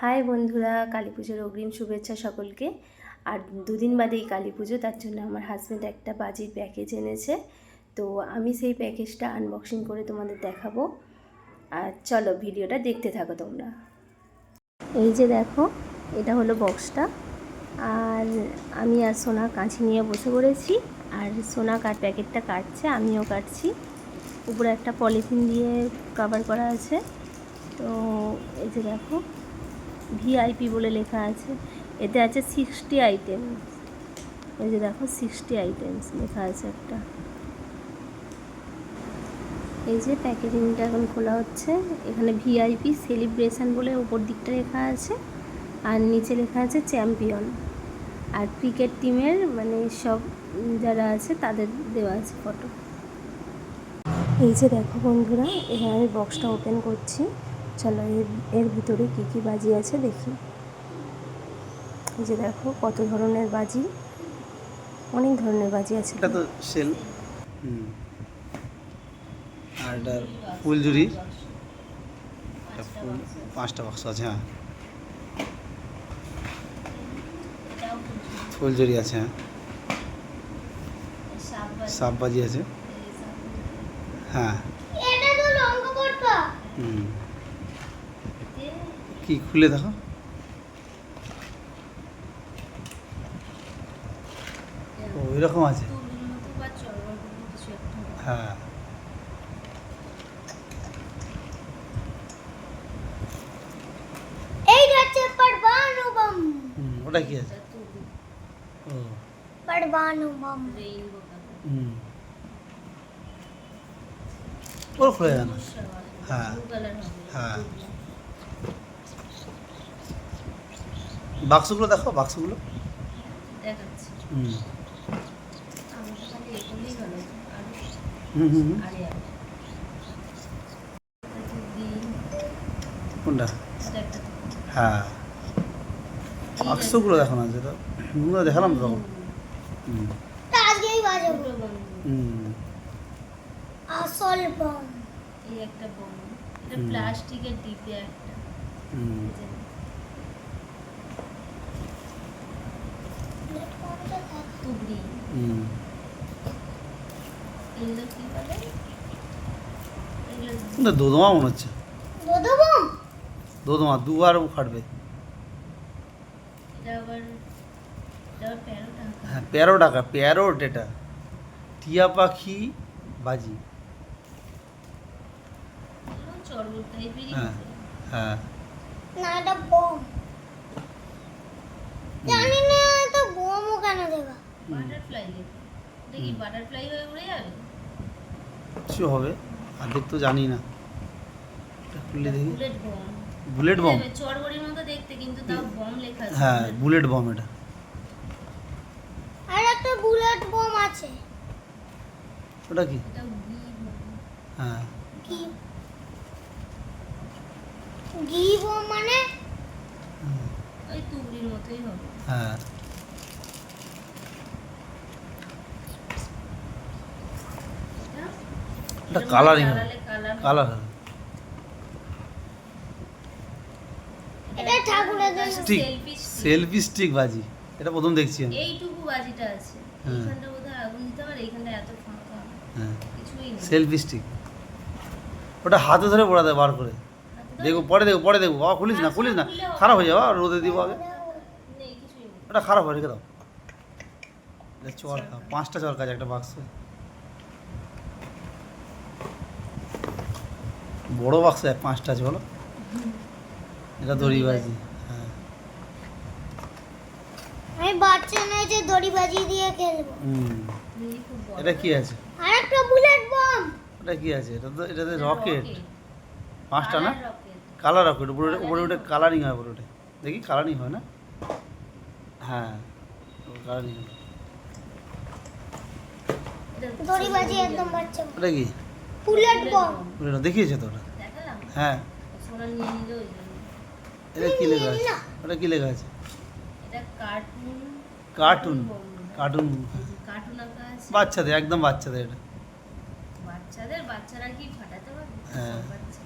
High বন্ধুরা, কালী পুজোর অগ্রিম শুভেচ্ছা সকলকে। আর দুদিন বাদেই কালী পুজো, তার জন্য আমার হাজব্যান্ড একটা বাজির প্যাকেজ এনেছে। তো আমি সেই প্যাকেজটা আনবক্সিং করে তোমাদের দেখাবো। আর চলো ভিডিওটা দেখতে থাকো তোমরা। এই যে দেখো, এটা হলো বক্সটা আর আমি আর সোনা কাঁচি নিয়ে বসে পড়েছি। আর সোনা কাঠ প্যাকেটটা কাটছে, আমিও কাটছি। উপরে একটা পলিথিন দিয়ে কভার করা আছে। তো এই যে দেখো ভিআইপি বলে লেখা আছে। এতে আছে সিক্সটি আইটেম এই যে দেখো সিক্সটি আইটেমস লেখা আছে একটা। এই যে প্যাকেজিংটা এখন খোলা হচ্ছে। এখানে ভিআইপি সেলিব্রেশন বলে উপর দিকটা লেখা আছে। আর নিচে লেখা আছে চ্যাম্পিয়ন আর ক্রিকেট টিমের মানে সব যারা আছে তাদের দেওয়া আছে ফটো এই যে দেখো বন্ধুরা, এখানে আমি বক্সটা ওপেন করছি। চলো এর এর ভিতরে কী কী বাজি আছে দেখি। এই যে দেখো কত ধরনের বাজি। অনেক ধরনের বাজি আছে। এটা তো সেল হুম। আর এটা ফুলঝুরি। এটা ফুল পাঁচটা বাক্স আছে হ্যাঁ। ফুলঝুরি আছে হ্যাঁ। সাপ বাজি আছে। হ্যাঁ। হুম। কি খুলে দেখো। ও এরকম আছে। হ্যাঁ। ওটা কি আছে? ও। পরবানু বম হুম। ওর খুলে হ্যাঁ। হ্যাঁ বাক্সগুলো দেখো বাক্সগুলো দেখাচ্ছি হুম আমাকে খালি এগুলোই ভালো আর হুম হুম হুম। আরে আর কোনটা? হ্যাঁ। বাক্সগুলো দেখো না যেটা ওগুলো দেখালাম তো তখন। আসল বম। এই একটা বম। এটা প্লাস্টিকের ডিব্বে একটা হুম এই যে তুবড়ি। হুম। এগুলো কি বলে? না দোদমা মনে হচ্ছে। দোদমা? দুবার ফাটবে। হ্যাঁ প্যারো টাকা প্যারোট এটা টিয়া পাখি বাজি। হ্যাঁ হ্যাঁ। না এটা বম জানি না এটা বমও কেন দেবা বাটারফ্লাই লেখা বাটারফ্লাই হয়ে উড়ে যাবে? কিছু হবে। অর্ধেক তো জানি না। খুলে দেখি। বুলেট বম বুলেট মতো দেখতে কিন্তু তাও বম লেখা আছে। হ্যাঁ বুলেট বম এটা। আর একটা বুলেট বম আছে। ওটা কি। হ্যাঁ। কি ঘি বম মানে? ওই তুবড়ির মতোই হবে। হ্যাঁ এটা এটা কালারিং কালার কালার এটা ঠাকুরের স্টিক সেলফি স্টিক বাজি। এটা প্রথম দেখছি আমি। এইটুকু বাজিটা আছে। হ্যাঁ। বোধহয় আগুন দিতে পারে এইখানটা এত ফাঁকা। হ্যাঁ। কিছুই নেই। সেলফি স্টিক ওটা হাতে ধরে পড়া দেয় বার করে। দেখো পরে দেখো পরে দেখো। বাবা খুলিস না খুলিস না। খারাপ হয়ে যাবে আর রোদে দিব আগে নেই কিছুই নেই। ওটা খারাপ হয়ে রেখে দাও। এটা চরকা পাঁচটা চরকা আছে একটা বাক্স বড় বাক্স এক পাঁচটা আছে বলো। এটা দড়ি বাজি হ্যাঁ। আমি বাচ্চা নয় যে দড়ি বাজি দিয়ে খেলব। এটা কি আছে? আর একটা বুলেট বম এটা কি আছে? এটা তো এটাতে রকেট পাঁচটা না? কালার রকেট উপরে উপরে ওটা কালারিং হয় উপরে ওটা। দেখি কালারিং হয় না? হ্যাঁ কালারিং হয়। এটা দড়ি বাজি একদম বাচ্চা। ওটা কি? বুলেট বম দেখিয়েছে তো ওটা? হ্যাঁ। সোনা নিয়ে নিল ওই জন্য এটা কি লেখা আছে? ওটা কি লেখা আছে? এটা কার্টুন। কার্টুন। কার্টুন। কার্টুন আঁকা আছে। বাচ্চাদের একদম বাচ্চাদের এটা। বাচ্চাদের বাচ্চারা কি ফাটাতে পারবে? হ্যাঁ। সব বাচ্চা।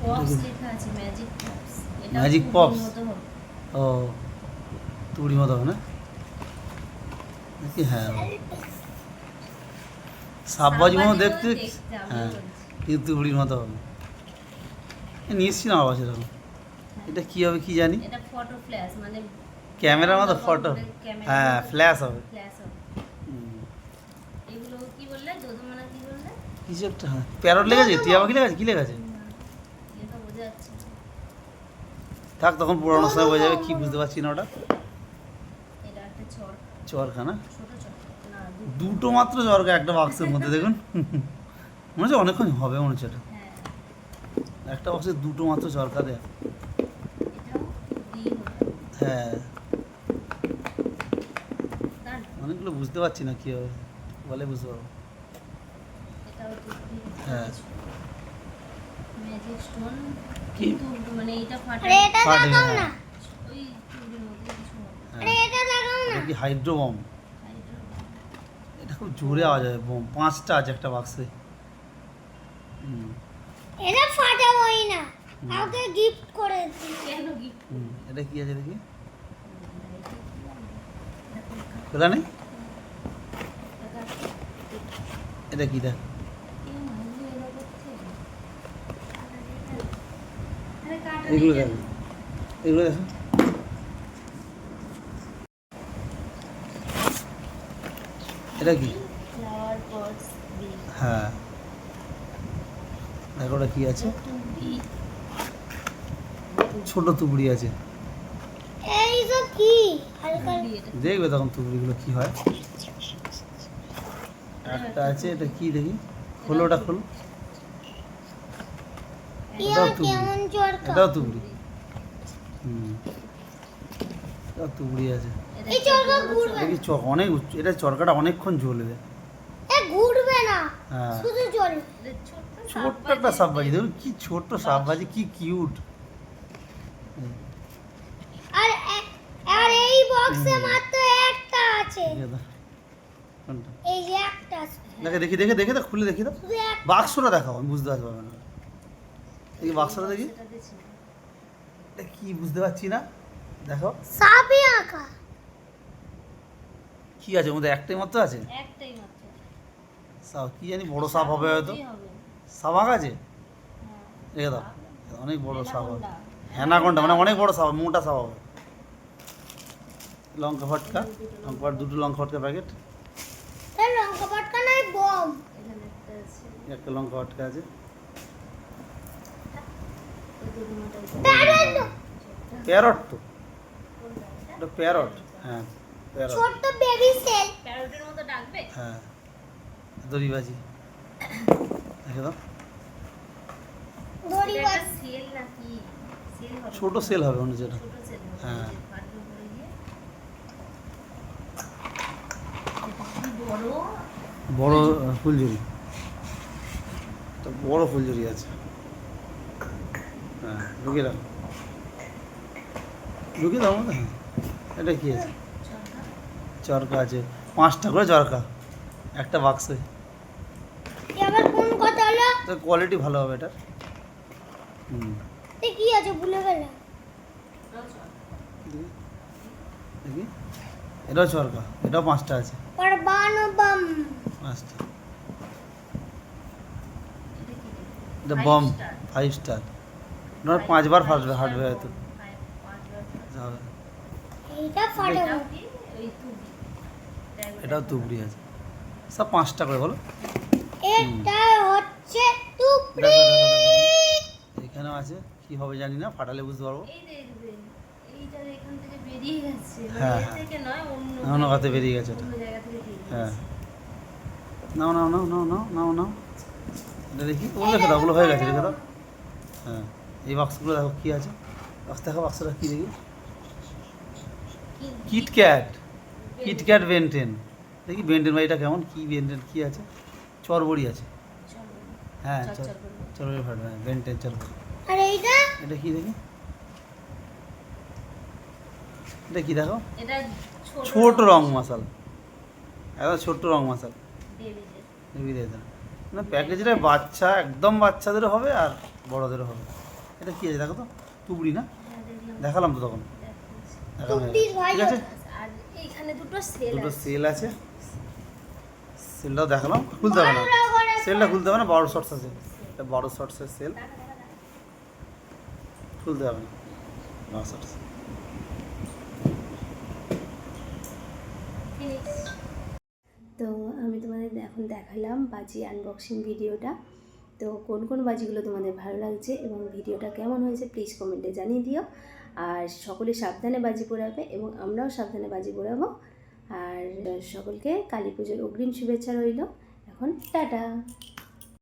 পপস লেখা আছে ম্যাজিক পপস এটা Magic Pops? মতো হবে। ও তুড়ি মতো হবে না? দেখি হ্যাঁ। সাববাজি মতো দেখতে? হ্যাঁ। কিন্তু তুড়ির মতো হবে। এ নিয়ে এসছি না বাবা সেরকম এটা কী হবে কি জানি? মানে ক্যামেরার মতো ফটো হ্যাঁ ফ্ল্যাশ হবে। কিছু একটা হ্যাঁ। প্যারট লেগেছে? টিয়া পাখি লেগেছে? কী লেগেছে। থাক তখন পুরোনো সময় বোঝা যাবে। কী বুঝতে পারছি না ওটা? এটা একটা চর চরকা না ছোট চর না দু- দুটো মাত্র চরকা একটা বাক্সের মধ্যে দেখুন। মনে হচ্ছে অনেকক্ষণ হবে মনে হচ্ছে এটা। হ্যাঁ একটা বাক্সে দুটো মাত্র চরকা দেয়। হ্যাঁ। অনেকগুলো বুঝতে পারছি না কী হবে। বলে বুঝতে পারব। হ্যাঁ। কি? হ্যাঁ। হ্যাঁ। হাইড্রোবম এটা খুব জোরে আওয়াজ হয় বোম পাঁচটা আছে একটা বাক্সে এটা ফাটাবোই না কাউকে গিফট করে গিফট হুম এটা কি আছে দেখি? খোলা নেই? এটা কি দেখ? এগুলো দেখো। এগুলো দেখো। এটা কি? হ্যাঁ। দেখো ওটা কি আছে? বি ছোট তুবড়ি আছে। দেখবে তখন তুবড়িগুলো কি হয়। একটা আছে এটা কি দেখি? খোলো ওটা খোলো। এটাও তুবড়ি। এটাও তুবড়ি। হুম। আছে। এই চরকা ঘুরবে। দেখি চক অনেক এটা চরকাটা অনেকক্ষণ জ্বলবে। এ ঘুরবে না। হ্যাঁ। শুধু ছোট্ট একটা সাববাজি দেখুন কি ছোট্ট সাববাজি কি কিউট আর আর এই বক্সে মাত্র একটা আছে। এই যে একটা আছে। দেখে দেখি দেখে দেখে তো খুলে দেখি তো বাক্সটা দেখাও আমি বুঝতে পারব না। দেখি বাক্সটা দেখি। কি বুঝতে পারছি না? দেখো। সাপই আঁকা। কি আছে? মধ্যে একটাই মাত্র আছে? একটাই মাত্র। সাপ কি জানি বড় সাপ হবে হয়তো। সাপ আঁকা আছে? হ্যাঁ। রেখে দাও। অনেক বড় সাপ হবে। অ্যানাকোন্ডা। মানে অনেক বড় সাপ মোটা সাপ হবে। লঙ্কা ফটকা। লঙ্কা দুটো লঙ্কা ফটকা প্যাকেট। লঙ্কা পটকা নয় বম। একটা লঙ্কা ফটকা আছে। প্যারট তো। এটা প্যারট হ্যাঁ। প্যারট ছোট্ট বেবি সেল প্যারোটের মতো ডাকবে? হ্যাঁ। দড়িবাজি। দেখে দাও। দড়ি এটা সেল নাকি? সেল হবে। ছোট সেল হবে মনে হচ্ছে এটা। ছোট সেল হ্যাঁ। বড়? ফুলঝুরি। একটা বড় ফুলঝুরি আছে। হ্যাঁ ঢুকিয়ে রাখো ঢুকিয়ে দাও মধ্যে হ্যাঁ এটা কি আছে? চরকা চরকা আছে। পাঁচটা করে চরকা। একটা বাক্সে এবার কোন কথা হলো? তো কোয়ালিটি ভালো হবে এটার। হুম। এ কি আছে? ভুলে গেলাম। এটাও চরকা দেখি। দেখি। এটাও চরকা। এটাও পাঁচটা আছে। পারবানো বাম পাঁচটা। এটা কি? এটা Five bomb star. Five star ওনার পাঁচবার ফাটবে Five হাঁটবে star হয়তো। Bomb, five- পাঁচবার ফাটবে। যাবে। এইটা ফাটাবো এটাও তুবড়ি আছে। সব পাঁচটা করে বলো। এটা হচ্ছে দেখো। এখানেও আছে। কি হবে জানি না ফাটালে বুঝতে পারব। এই দেখবে এইটা এখান থেকে বেরিয়ে গেছে। হ্যাঁ, হ্যাঁ। অন্য অন্য বেরিয়ে গেছে হ্যাঁ। নাও নাও নাও নাও নাও নাও নাও। এটা দেখি। ওগুলো রেখে দাও ওগুলো হয়ে গেছে রেখে দাও। হ্যাঁ। এই বাক্সগুলো দেখো কী আছে। বাক্স দেখো বাক্সটা কী দেখি? কিটক্যাট কিটক্যাট বেনটেন দেখি বেনটেন এটা কেমন কী বেনটেন কী আছে? চরবড়ি আছে। হ্যাঁ। চরবড়ি ফাটবে হ্যাঁ বেনটেন চরবড়ি। এটা কি দেখি? এটা কি দেখো? ছোট রং মশাল। একদম ছোট্ট রং মশাল। না প্যাকেজটা বাচ্চা একদম বাচ্চাদেরও হবে আর বড়দেরও হবে। এটা কি আছে দেখো তো? তুবড়ি না? দেখালাম তো তখন দেখানো হয়ে তুবড়ির গেছে। ভাই ঠিক আছে। দুটো সেল আছে। সেলটাও দেখালাম খুলতে হবে না। সেলটা খুলতে হবে না বড় শর্টস আছে। বড় শর্টসের সেল খুলতে হবে না। বড় শর্টস তো আমি তোমাদের এখন দেখালাম বাজি আনবক্সিং ভিডিওটা তো কোন কোন বাজিগুলো তোমাদের ভালো লাগছে এবং ভিডিওটা কেমন হয়েছে প্লিজ কমেন্টে জানিয়ে দিও। আর সকলে সাবধানে বাজি পোড়াবে এবং আমরাও সাবধানে বাজি পোড়াবো। আর সকলকে কালী পুজোর অগ্রিম শুভেচ্ছা রইল। এখন টাটা।